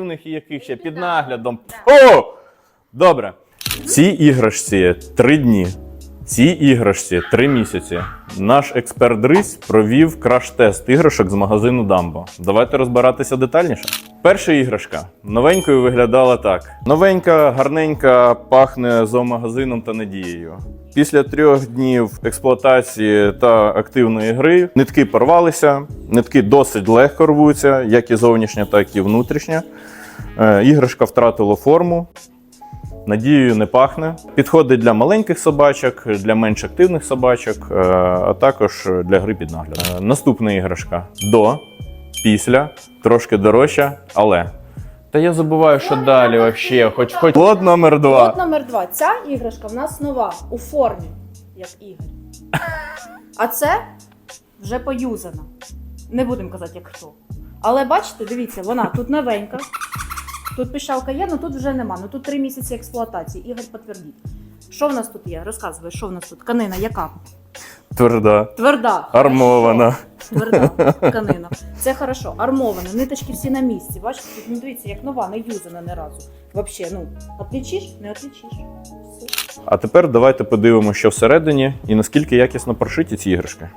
У них яких ще під наглядом. О! Добре. Ці іграшці три дні. Цій іграшці три місяці. Наш експерт Дрись провів краш-тест іграшок з магазину Дамбо. Давайте розбиратися детальніше. Перша іграшка новенькою виглядала так: новенька, гарненька, пахне зоомагазином та надією. Після трьох днів експлуатації та активної гри нитки порвалися. Нитки досить легко рвуться, як і зовнішня, так і внутрішня. Е, Іграшка втратила форму. Надією не пахне. Підходить для маленьких собачок, для менш активних собачок, е, а також для гри під наглядом. Е, Наступна іграшка до, після, трошки дорожча, але. Та я забуваю, що далі вообще. Хоч хоч лот номер два. От номер два. Ця іграшка в нас нова у формі, як Ігор. А це вже поюзана. Не будемо казати, як хто. Але бачите, дивіться, вона тут новенька. Тут пішалка є, але тут вже нема. Ну тут три місяці експлуатації. Ігор підтвердіть. Що в нас тут є? Розказуй, що в нас тут? Тканина яка? Тверда. Тверда. Армована. Тверда тканина. Це хорошо. армоване, Ниточки всі на місці. Бачите, тут ну, дивіться, як нова, не юзана ні разу. Вообще, ну, отлічиш, не отлічиш. Все. А тепер давайте подивимося, що всередині і наскільки якісно прошиті ці іграшки.